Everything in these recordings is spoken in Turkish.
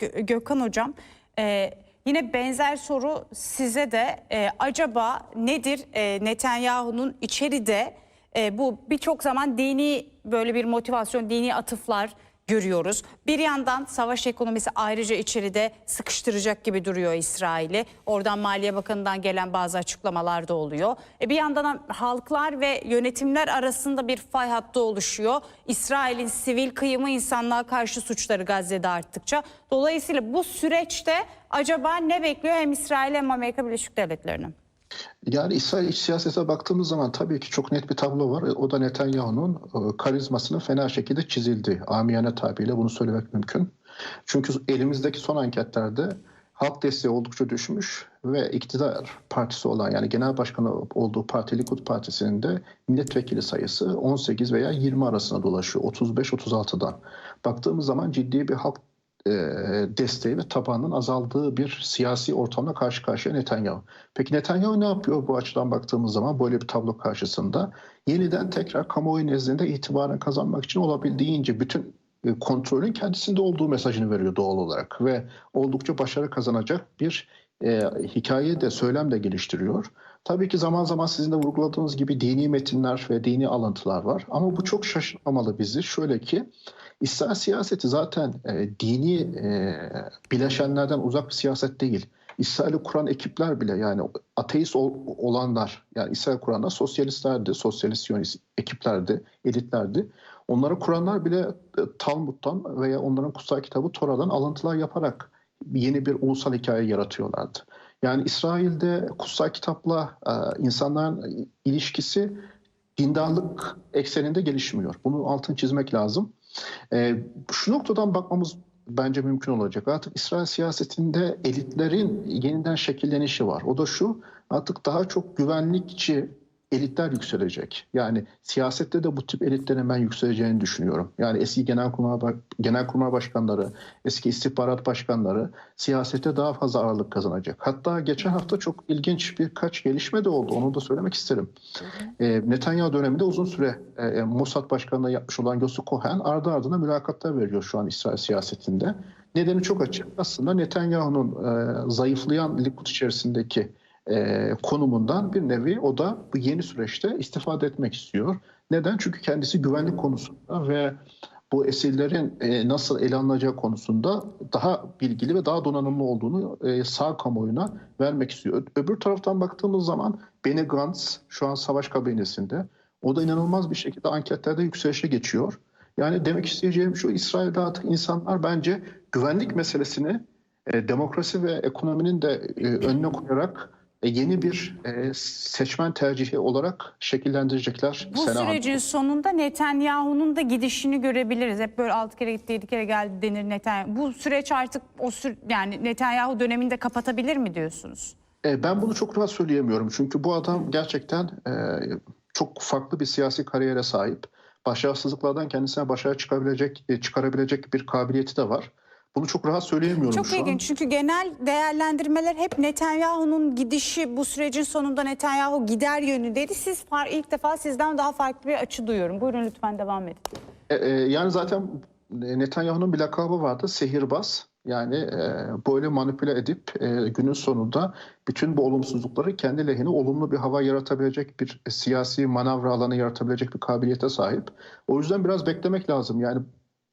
Gö- Gökhan Hocam. E, yine benzer soru size de. E, acaba nedir e, Netanyahu'nun içeride e, bu birçok zaman dini böyle bir motivasyon, dini atıflar görüyoruz. Bir yandan savaş ekonomisi ayrıca içeride sıkıştıracak gibi duruyor İsrail'i. Oradan Maliye Bakanı'ndan gelen bazı açıklamalar da oluyor. E bir yandan halklar ve yönetimler arasında bir fay hattı oluşuyor. İsrail'in sivil kıyımı insanlığa karşı suçları Gazze'de arttıkça. Dolayısıyla bu süreçte acaba ne bekliyor hem İsrail hem Amerika Birleşik Devletleri'ni? Yani İsrail iç siyasete baktığımız zaman tabii ki çok net bir tablo var. O da Netanyahu'nun e, karizmasının fena şekilde çizildi. Amiyane tabiriyle bunu söylemek mümkün. Çünkü elimizdeki son anketlerde halk desteği oldukça düşmüş ve iktidar partisi olan yani genel başkanı olduğu parti Likud Partisi'nin de milletvekili sayısı 18 veya 20 arasında dolaşıyor. 35-36'dan. Baktığımız zaman ciddi bir halk e, desteği ve tabanının azaldığı bir siyasi ortamla karşı karşıya Netanyahu. Peki Netanyahu ne yapıyor bu açıdan baktığımız zaman böyle bir tablo karşısında? Yeniden tekrar kamuoyu nezdinde itibarını kazanmak için olabildiğince bütün e, kontrolün kendisinde olduğu mesajını veriyor doğal olarak ve oldukça başarı kazanacak bir e, hikaye de söylem de geliştiriyor. Tabii ki zaman zaman sizin de vurguladığınız gibi dini metinler ve dini alıntılar var ama bu çok şaşırtmamalı bizi. Şöyle ki İsrail siyaseti zaten e, dini e, bileşenlerden uzak bir siyaset değil. İsrail'i kuran ekipler bile yani ateist ol, olanlar yani İsrail kuranlar sosyalistlerdi, sosyalist siyonist ekiplerdi, elitlerdi. Onları kuranlar bile e, Talmud'dan veya onların kutsal kitabı Tora'dan alıntılar yaparak yeni bir ulusal hikaye yaratıyorlardı. Yani İsrail'de kutsal kitapla e, insanların ilişkisi dindarlık ekseninde gelişmiyor. Bunu altın çizmek lazım. E, şu noktadan bakmamız bence mümkün olacak. Artık İsrail siyasetinde elitlerin yeniden şekillenişi var. O da şu artık daha çok güvenlikçi elitler yükselecek. Yani siyasette de bu tip elitlerin ben yükseleceğini düşünüyorum. Yani eski genelkurmay, genelkurmay başkanları, eski istihbarat başkanları siyasete daha fazla ağırlık kazanacak. Hatta geçen hafta çok ilginç birkaç gelişme de oldu. Onu da söylemek isterim. E, Netanyahu döneminde uzun süre e, Mossad başkanlığı yapmış olan Yossi Cohen ardı ardına mülakatlar veriyor şu an İsrail siyasetinde. Nedeni çok açık. Aslında Netanyahu'nun e, zayıflayan Likud içerisindeki e, konumundan bir nevi o da bu yeni süreçte istifade etmek istiyor. Neden? Çünkü kendisi güvenlik konusunda ve bu esirlerin e, nasıl ele alınacağı konusunda daha bilgili ve daha donanımlı olduğunu e, sağ kamuoyuna vermek istiyor. Öbür taraftan baktığımız zaman Benny Gantz şu an savaş kabinesinde. O da inanılmaz bir şekilde anketlerde yükselişe geçiyor. Yani demek isteyeceğim şu İsrail'de artık insanlar bence güvenlik meselesini e, demokrasi ve ekonominin de e, önüne koyarak yeni bir e, seçmen tercihi olarak şekillendirecekler. Bu sene sürecin sonunda Netanyahu'nun da gidişini görebiliriz. Hep böyle 6 kere gitti 7 kere geldi denir Netanyahu. Bu süreç artık o sür yani Netanyahu döneminde kapatabilir mi diyorsunuz? E, Ben bunu çok rahat söyleyemiyorum. Çünkü bu adam gerçekten e, çok farklı bir siyasi kariyere sahip. Başarısızlıklardan kendisine başarı çıkabilecek, e, çıkarabilecek bir kabiliyeti de var. Bunu çok rahat söyleyemiyorum Çok şu an. ilginç çünkü genel değerlendirmeler hep Netanyahu'nun gidişi bu sürecin sonunda Netanyahu gider yönündeydi. Siz far, ilk defa sizden daha farklı bir açı duyuyorum. Buyurun lütfen devam edin. E, e, yani zaten Netanyahu'nun bir lakabı vardı, sehirbaz. Yani e, böyle manipüle edip e, günün sonunda bütün bu olumsuzlukları kendi lehine olumlu bir hava yaratabilecek bir siyasi manavra alanı yaratabilecek bir kabiliyete sahip. O yüzden biraz beklemek lazım. Yani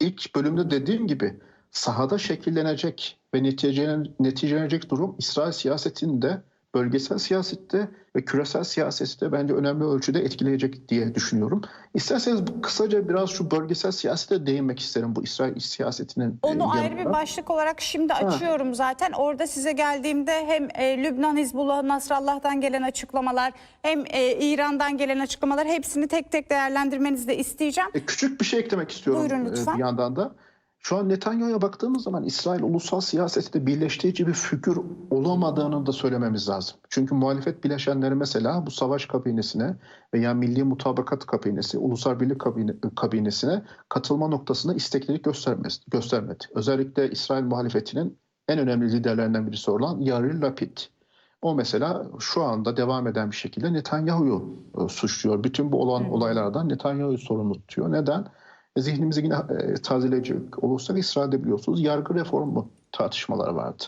ilk bölümde dediğim gibi sahada şekillenecek ve neticelen- neticelenecek durum İsrail siyasetinde, bölgesel siyasette ve küresel siyasette bence önemli ölçüde etkileyecek diye düşünüyorum. İsterseniz kısaca biraz şu bölgesel siyasete değinmek isterim bu İsrail iç siyasetinin e, Onu ayrı yanında. bir başlık olarak şimdi açıyorum zaten. Orada size geldiğimde hem e, Lübnan Hizbullah Nasrallah'tan gelen açıklamalar hem e, İran'dan gelen açıklamalar hepsini tek tek değerlendirmenizi de isteyeceğim. E, Küçük bir şey eklemek istiyorum Buyurun lütfen. bir yandan da. Şu an Netanyahu'ya baktığımız zaman İsrail ulusal siyasette birleştirici bir figür olamadığını da söylememiz lazım. Çünkü muhalefet bileşenleri mesela bu savaş kabinesine veya Milli Mutabakat Kabinesi, Ulusal Birlik Kabine, Kabinesi'ne katılma noktasında isteklilik göstermez, göstermedi. Özellikle İsrail muhalefetinin en önemli liderlerinden birisi olan Yair Lapid. O mesela şu anda devam eden bir şekilde Netanyahu'yu e, suçluyor. Bütün bu olan olaylardan Netanyahu'yu sorumlu tutuyor. Neden? Zihnimizi yine e, tazeleyecek olursak İsrail'de biliyorsunuz yargı reformu tartışmaları vardı.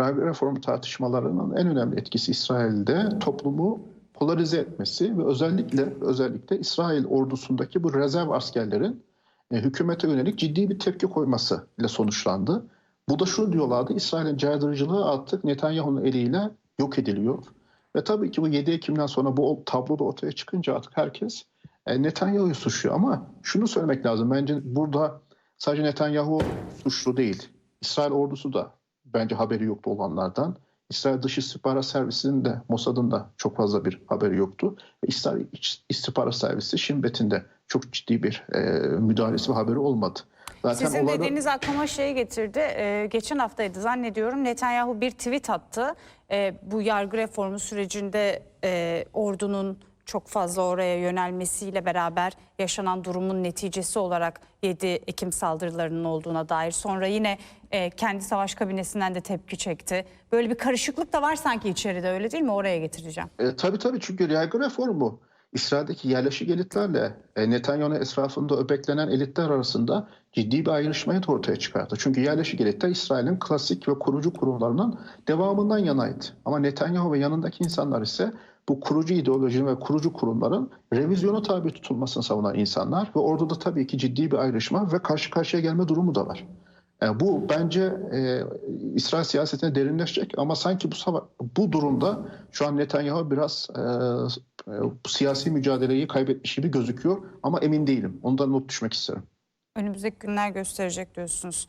Yargı reformu tartışmalarının en önemli etkisi İsrail'de toplumu polarize etmesi ve özellikle özellikle İsrail ordusundaki bu rezerv askerlerin e, hükümete yönelik ciddi bir tepki koyması ile sonuçlandı. Bu da şunu diyorlardı, İsrail'in caydırıcılığı artık Netanyahu'nun eliyle yok ediliyor. Ve tabii ki bu 7 Ekim'den sonra bu tablo ortaya çıkınca artık herkes e, Netanyahu'yu suçluyor. Ama şunu söylemek lazım, bence burada sadece Netanyahu suçlu değil. İsrail ordusu da bence haberi yoktu olanlardan. İsrail Dış İstihbarat Servisi'nin de Mossad'ın da çok fazla bir haberi yoktu. Ve İsrail İç İstihbarat Servisi Shin Bet'in de çok ciddi bir e, müdahalesi ve haberi olmadı. Zaten Sizin olayda- dediğiniz aklıma şey getirdi. Ee, geçen haftaydı zannediyorum Netanyahu bir tweet attı. Ee, bu yargı reformu sürecinde e, ordunun çok fazla oraya yönelmesiyle beraber yaşanan durumun neticesi olarak 7 Ekim saldırılarının olduğuna dair. Sonra yine e, kendi savaş kabinesinden de tepki çekti. Böyle bir karışıklık da var sanki içeride öyle değil mi? Oraya getireceğim. E, tabii tabii çünkü yargı reformu İsrail'deki yerleşik elitlerle e, Netanyahu'nun etrafında öbeklenen elitler arasında ciddi bir ayrışmayı da ortaya çıkarttı. Çünkü yerleşik elitler İsrail'in klasik ve kurucu kurumlarının devamından yanaydı. Ama Netanyahu ve yanındaki insanlar ise bu kurucu ideolojinin ve kurucu kurumların revizyona tabi tutulmasını savunan insanlar ve orada da tabii ki ciddi bir ayrışma ve karşı karşıya gelme durumu da var. E, bu bence e, İsrail siyasetine derinleşecek ama sanki bu bu durumda şu an Netanyahu biraz e, bu siyasi mücadeleyi kaybetmiş gibi gözüküyor ama emin değilim. Ondan not düşmek isterim. Önümüzdeki günler gösterecek diyorsunuz.